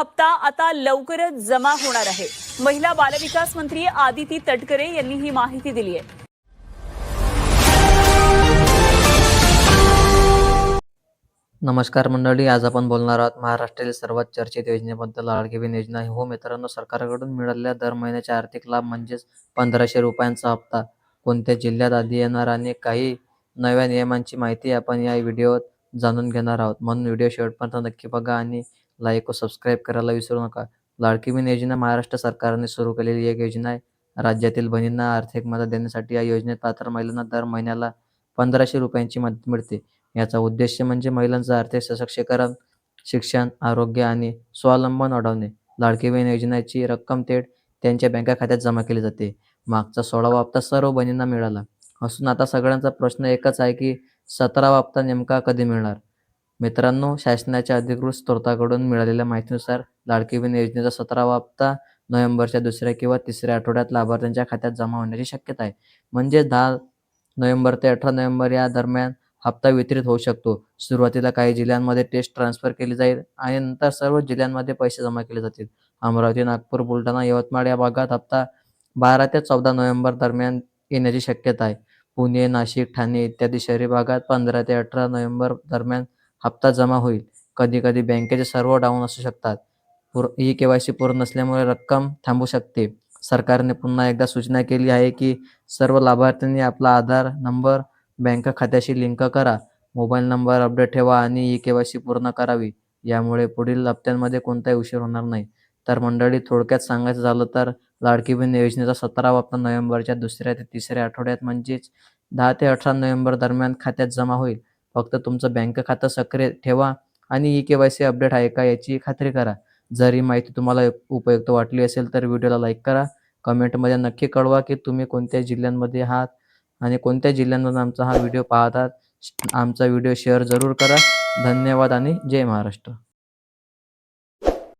हप्ता आता लवकरच जमा होणार आहे. महिला बालविकास मंत्री आदिती तटकरे यांनी ही माहिती दिली आहे. नमस्कार मंडळी आज आपण बोलणार आहोत महाराष्ट्रातील सर्वात चर्चित योजनेबद्दल. लाडकी बहीण योजना हो मित्रांनो सरकारकडून मिळालेल्या दर महिन्याचे आर्थिक लाभ म्हणजेच पंधराशे रुपयांचा हप्ता. कोणत्या जिल्ह्यात आधी येणार आणि काही नव्या नियमांची माहिती आपण या व्हिडिओत जाणून घेणार आहोत. म्हणून व्हिडिओ शेवटपर्यंत नक्की बघा आणि लाईक व सबस्क्राईब करायला विसरू नका. लाडकी बहीण योजना महाराष्ट्र सरकारने सुरू केलेली एक योजना आहे. राज्यातील बहिणींना आर्थिक मदत देण्यासाठी या योजनेत पात्र महिलांना दर महिन्याला पंधराशे रुपयांची मदत मिळते. याचा उद्देश म्हणजे महिलांचं आर्थिक सशक्तीकरण शिक्षण आरोग्य आणि स्वावलंबन वाढवणे. लाडकी बहीण योजनेची रक्कम थेट त्यांच्या बँक खात्यात जमा केली जाते. मागचा सोळावा हप्ता सर्व बहिणींना मिळाला. असून आता सगळ्यांचा प्रश्न एकच आहे की सतरावा हप्ता नेमका कधी मिळणार? मित्रांनो शासनाच्या अधिकृत स्रोताकडून मिळालेल्या माहितीनुसार लाडकी बहीण योजनेचा सतरावा हप्ता नोव्हेंबरच्या दुसऱ्या किंवा तिसऱ्या आठवड्यात लाभार्थ्यांच्या खात्यात जमा होण्याची शक्यता आहे. म्हणजे दहा नोव्हेंबर ते अठरा नोव्हेंबर या दरम्यान हप्ता वितरित होऊ शकतो. सुरुवातीला काही जिल्ह्यांमध्ये टेस्ट ट्रान्सफर केली जाईल आणि नंतर सर्व जिल्ह्यांमध्ये पैसे जमा केले जातील. अमरावती नागपूर बुलढाणा यवतमाळ या भागात हप्ता बारा ते चौदा नोव्हेंबर दरम्यान येण्याची शक्यता आहे. पुणे नाशिक ठाणे इत्यादी शहरी भागात पंधरा ते अठरा नोव्हेंबर दरम्यान हप्ता जमा होईल. कधी कधी बँकेचे सर्व डाऊन असू शकतात. पूर ई के वाय सी पूर्ण नसल्यामुळे रक्कम थांबू शकते. सरकारने पुन्हा एकदा सूचना केली आहे की सर्व लाभार्थ्यांनी आपला आधार नंबर बँक खात्याशी लिंक करा मोबाईल नंबर अपडेट ठेवा आणि ई के वाय सी पूर्ण करावी. यामुळे पुढील हप्त्यांमध्ये कोणताही उशीर होणार नाही. तर मंडळी थोडक्यात सांगायचं झालं तर लाडकी बहीण योजनेचा सतरावा वापर नोव्हेंबरच्या दुसऱ्या ते तिसऱ्या आठवड्यात म्हणजेच दहा ते अठरा नोव्हेंबर दरम्यान खात्यात जमा होईल. फक्त तुमचं बँक खातं सक्रिय ठेवा आणि e K Y C update आहे का याची खात्री करा. जर ही माहिती तुम्हाला उपयुक्त वाटली असेल तर व्हिडिओला लाईक करा. कमेंटमध्ये नक्की कळवा की तुम्ही कोणत्या जिल्ह्यांमध्ये आहात आणि कोणत्या जिल्ह्यांमधून आमचा हा व्हिडिओ पाहतात. आमचा व्हिडिओ शेअर जरूर करा. धन्यवाद आणि जय महाराष्ट्र.